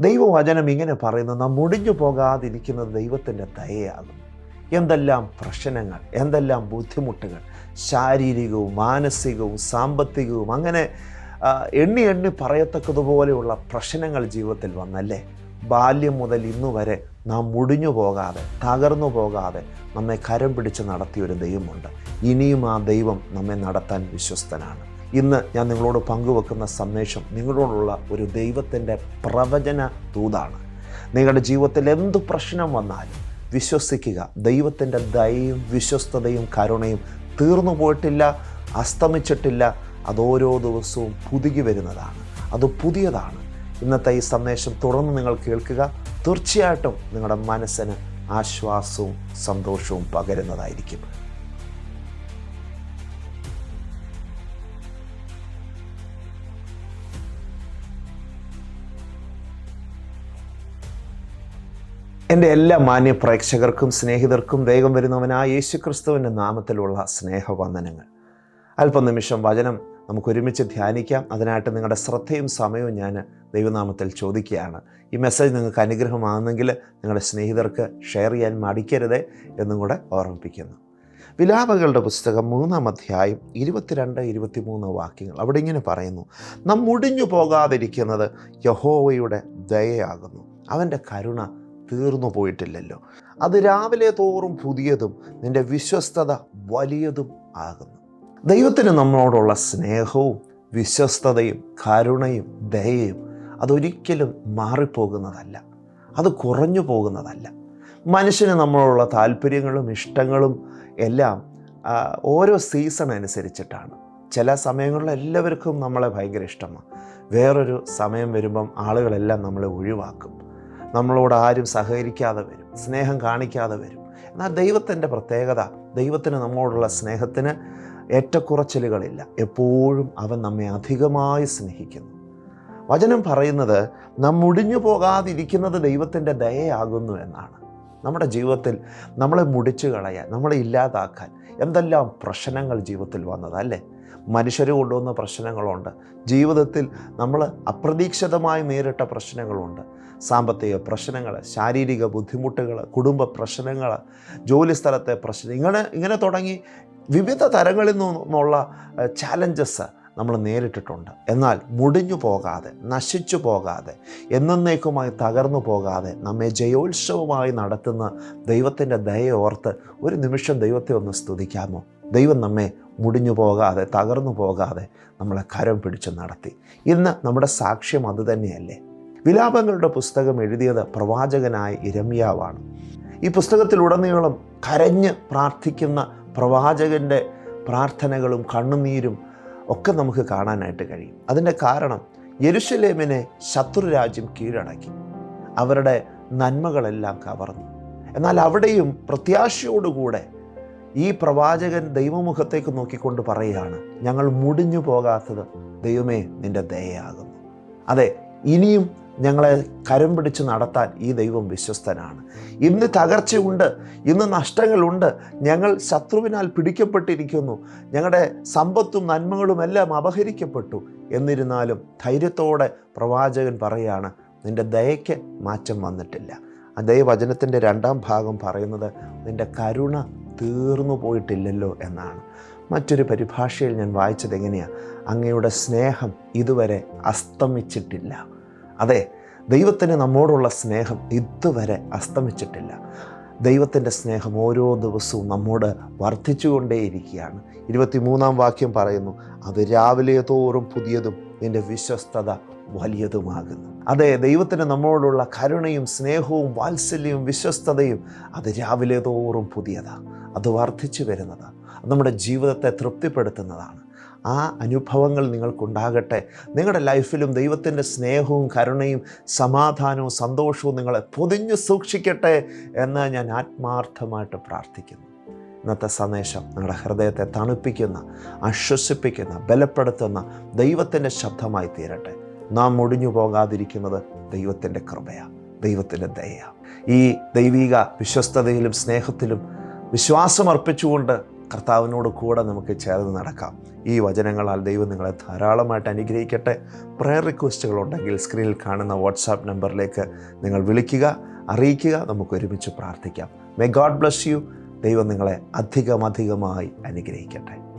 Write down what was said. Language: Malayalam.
ദൈവവചനം ഇങ്ങനെ പറയുന്നു നാം മുടിഞ്ഞു പോകാതിരിക്കുന്നത് ദൈവത്തിന്റെ ദയയാകും എന്തെല്ലാം പ്രശ്നങ്ങൾ എന്തെല്ലാം ബുദ്ധിമുട്ടുകൾ ശാരീരികവും മാനസികവും സാമ്പത്തികവും അങ്ങനെ എണ്ണി എണ്ണി പറയത്തക്കതുപോലെയുള്ള പ്രശ്നങ്ങൾ ജീവിതത്തിൽ വന്നല്ലേ? ബാല്യം മുതൽ ഇന്നു വരെ നാം മുടിഞ്ഞു പോകാതെ തകർന്നു പോകാതെ നമ്മെ കരം പിടിച്ച് നടത്തിയൊരു ദൈവമുണ്ട്. ഇനിയും ആ ദൈവം നമ്മെ നടത്താൻ വിശ്വസ്തനാണ്. ഇന്ന് ഞാൻ നിങ്ങളോട് പങ്കുവെക്കുന്ന സന്ദേശം നിങ്ങളോടുള്ള ഒരു ദൈവത്തിന്റെ പ്രവചന ദൂതാണ്. നിങ്ങളുടെ ജീവിതത്തിൽ എന്ത് പ്രശ്നം വന്നാലും വിശ്വസിക്കുക. ദൈവത്തിന്റെ ദയയും വിശ്വസ്തതയും കരുണയും തീർന്നു പോയിട്ടില്ല അസ്തമിച്ചിട്ടില്ല അത് ഓരോ ദിവസവും പുതുകി വരുന്നതാണ്. അത് പുതിയതാണ്. ഇന്നത്തെ ഈ സന്ദേശം തുടർന്ന് നിങ്ങൾ കേൾക്കുക. തീർച്ചയായിട്ടും നിങ്ങളുടെ മനസ്സിന് ആശ്വാസവും സന്തോഷവും പകരുന്നതായിരിക്കും. എന്റെ എല്ലാ മാന്യ പ്രേക്ഷകർക്കും സ്നേഹിതർക്കും വേഗം വരുന്നവനായ യേശു ക്രിസ്തുവിന്റെ നാമത്തിലുള്ള സ്നേഹവന്ദനങ്ങൾ. അല്പനിമിഷം വചനം നമുക്ക് ഒരുമിച്ച് ധ്യാനിക്കാം. അതിനായിട്ട് നിങ്ങളുടെ ശ്രദ്ധയും സമയവും ഞാൻ ദൈവനാമത്തിൽ ചോദിക്കുകയാണ്. ഈ മെസ്സേജ് നിങ്ങൾക്ക് അനുഗ്രഹമാകുന്നെങ്കിൽ നിങ്ങളുടെ സ്നേഹിതർക്ക് ഷെയർ ചെയ്യാൻ മടിക്കരുത് എന്നും കൂടെ ഓർമ്മിപ്പിക്കുന്നു. വിലാപകളുടെ പുസ്തകം മൂന്നാം അധ്യായം ഇരുപത്തിരണ്ട് ഇരുപത്തിമൂന്ന് വാക്യങ്ങൾ. അവിടെ ഇങ്ങനെ പറയുന്നു നാം മുടിഞ്ഞു പോകാതിരിക്കുന്നത് യഹോവയുടെ ദയയാകുന്നു. അവന്റെ കരുണ തീർന്നു പോയിട്ടില്ലല്ലോ. അത് രാവിലെ തോറും പുതിയതും നിന്റെ വിശ്വസ്തത വലിയതും ആകുന്നു. ദൈവത്തിന് നമ്മളോടുള്ള സ്നേഹവും വിശ്വസ്തതയും കരുണയും ദയയും അതൊരിക്കലും മാറിപ്പോകുന്നതല്ല. അത് കുറഞ്ഞു പോകുന്നതല്ല. മനുഷ്യന് നമ്മളോടുള്ള താല്പര്യങ്ങളും ഇഷ്ടങ്ങളും എല്ലാം ഓരോ സീസൺ അനുസരിച്ചിട്ടാണ്. ചില സമയങ്ങളിൽ എല്ലാവർക്കും നമ്മളെ ഭയങ്കര ഇഷ്ടമാണ്. വേറൊരു സമയം വരുമ്പം ആളുകളെല്ലാം നമ്മളെ ഒഴിവാക്കും. നമ്മളോട് ആരും സഹകരിക്കാതെ വരും സ്നേഹം കാണിക്കാതെ വരും. എന്നാൽ ദൈവത്തിന്റെ പ്രത്യേകത ദൈവത്തിന് നമ്മോടുള്ള സ്നേഹത്തിന് ഏറ്റക്കുറച്ചിലുകളില്ല. എപ്പോഴും അവൻ നമ്മെ അധികമായി സ്നേഹിക്കുന്നു. വചനം പറയുന്നത് നാം മുടിഞ്ഞു പോകാതിരിക്കുന്നത് ദൈവത്തിന്റെ ദയയാകുന്നു എന്നാണ്. നമ്മുടെ ജീവിതത്തിൽ നമ്മളെ മുടിച്ചു കളയാൻ നമ്മളെ ഇല്ലാതാക്കാൻ എന്തെല്ലാം പ്രശ്നങ്ങൾ ജീവിതത്തിൽ വന്നതല്ലേ? മനുഷ്യർ കൊണ്ടുവന്ന പ്രശ്നങ്ങളുണ്ട്. ജീവിതത്തിൽ നമ്മൾ അപ്രതീക്ഷിതമായി നേരിട്ട പ്രശ്നങ്ങളുണ്ട്. സാമ്പത്തിക പ്രശ്നങ്ങൾ ശാരീരിക ബുദ്ധിമുട്ടുകൾ കുടുംബ പ്രശ്നങ്ങൾ ജോലിസ്ഥലത്തെ പ്രശ്നം ഇങ്ങനെ ഇങ്ങനെ തുടങ്ങി വിവിധ തരങ്ങളിൽ നിന്നുള്ള ചാലഞ്ചസ് നമ്മൾ നേരിട്ടിട്ടുണ്ട്. എന്നാൽ മുടിഞ്ഞു പോകാതെ നശിച്ചു പോകാതെ എന്നേക്കുമായി തകർന്നു പോകാതെ നമ്മെ ജയോത്സവമായി നടത്തുന്ന ദൈവത്തിന്റെ ദയ ഓർത്ത് ഒരു നിമിഷം ദൈവത്തെ ഒന്ന് സ്തുതിക്കാമോ? ദൈവം നമ്മെ മുടിഞ്ഞു പോകാതെ തകർന്നു പോകാതെ നമ്മളെ കരം പിടിച്ച് നടത്തി. ഇന്ന് നമ്മുടെ സാക്ഷ്യം അതുതന്നെയല്ലേ വിലാപങ്ങളുടെ പുസ്തകം എഴുതിയത് പ്രവാചകനായ ഇരമ്യാവാണ്. ഈ പുസ്തകത്തിലുടനീളം കരഞ്ഞ് പ്രാർത്ഥിക്കുന്ന പ്രവാചകന്റെ പ്രാർത്ഥനകളും കണ്ണുനീരും ഒക്കെ നമുക്ക് കാണാനായിട്ട് കഴിയും. അതിന്റെ കാരണം യെരുഷലേമിനെ ശത്രുരാജ്യം കീഴടക്കി. അവരുടെ നന്മകളെല്ലാം കവർന്നു. എന്നാൽ അവിടെയും പ്രത്യാശയോടുകൂടെ ഈ പ്രവാചകൻ ദൈവമുഖത്തേക്ക് നോക്കിക്കൊണ്ട് പറയുകയാണ് ഞങ്ങൾ മുടിഞ്ഞു പോകാത്തത് ദൈവമേ നിന്റെ ദയയാകുന്നു. അതെ ഇനിയും ഞങ്ങളെ കരം പിടിച്ച് നടത്താൻ ഈ ദൈവം വിശ്വസ്തനാണ്. ഇന്ന് തകർച്ചയുണ്ട് ഇന്ന് നഷ്ടങ്ങളുണ്ട്. ഞങ്ങൾ ശത്രുവിനാൽ പിടിക്കപ്പെട്ടിരിക്കുന്നു. ഞങ്ങളുടെ സമ്പത്തും നന്മകളും എല്ലാം അപഹരിക്കപ്പെട്ടു. എന്നിരുന്നാലും ധൈര്യത്തോടെ പ്രവാചകൻ പറയാണ് നിന്റെ ദയയ്ക്ക് മാറ്റം വന്നിട്ടില്ല. ആ ദൈവവചനത്തിന്റെ രണ്ടാം ഭാഗം പറയുന്നത് നിന്റെ കരുണ തീർന്നു പോയിട്ടില്ലല്ലോ എന്നാണ്. മറ്റൊരു പരിഭാഷയിൽ ഞാൻ വായിച്ചത് എങ്ങനെയാണ് അങ്ങയുടെ സ്നേഹം ഇതുവരെ അസ്തമിച്ചിട്ടില്ല. അതെ ദൈവത്തിന് നമ്മോടുള്ള സ്നേഹം ഇതുവരെ അസ്തമിച്ചിട്ടില്ല. ദൈവത്തിന്റെ സ്നേഹം ഓരോ ദിവസവും നമ്മോട് വർദ്ധിച്ചുകൊണ്ടേയിരിക്കുകയാണ്. ഇരുപത്തിമൂന്നാം വാക്യം പറയുന്നു അത് രാവിലെ തോറും പുതിയതും നിന്റെ വിശ്വസ്തത വലിയതുമാകുന്നു. അതെ ദൈവത്തിന് നമ്മളോടുള്ള കരുണയും സ്നേഹവും വാത്സല്യവും വിശ്വസ്തതയും അത് രാവിലെ തോറും പുതിയതാണ് അത് വർദ്ധിച്ചു വരുന്നതാണ് നമ്മുടെ ജീവിതത്തെ തൃപ്തിപ്പെടുത്തുന്നതാണ്. ആ അനുഭവങ്ങൾ നിങ്ങൾക്കുണ്ടാകട്ടെ. നിങ്ങളുടെ ലൈഫിലും ദൈവത്തിന്റെ സ്നേഹവും കരുണയും സമാധാനവും സന്തോഷവും നിങ്ങളെ പൊതിഞ്ഞു സൂക്ഷിക്കട്ടെ എന്ന് ഞാൻ ആത്മാർത്ഥമായിട്ട് പ്രാർത്ഥിക്കുന്നു. ഇന്നത്തെ സന്ദേശം നിങ്ങളുടെ ഹൃദയത്തെ തണുപ്പിക്കുന്ന ആശ്വസിപ്പിക്കുന്ന ബലപ്പെടുത്തുന്ന ദൈവത്തിന്റെ ശബ്ദമായി തീരട്ടെ. നാം മുടിഞ്ഞു പോകാതിരിക്കുന്നത് ദൈവത്തിന്റെ കൃപയാണ് ദൈവത്തിന്റെ ദയ ഈ ദൈവിക വിശ്വസ്തതയിലും സ്നേഹത്തിലും വിശ്വാസം അർപ്പിച്ചുകൊണ്ട് കർത്താവിനോട് കൂടെ നമുക്ക് ചേർന്ന് നടക്കാം. ഈ വചനങ്ങളാൽ ദൈവം നിങ്ങളെ ധാരാളമായിട്ട് അനുഗ്രഹിക്കട്ടെ. പ്രയർ റിക്വസ്റ്റുകൾ ഉണ്ടെങ്കിൽ സ്ക്രീനിൽ കാണുന്ന വാട്സാപ്പ് നമ്പറിലേക്ക് നിങ്ങൾ വിളിക്കുക അറിയിക്കുക നമുക്ക് ഒരുമിച്ച് പ്രാർത്ഥിക്കാം. മേ ഗോഡ് ബ്ലസ് യു ദൈവം നിങ്ങളെ അധികമധികമായി അനുഗ്രഹിക്കട്ടെ.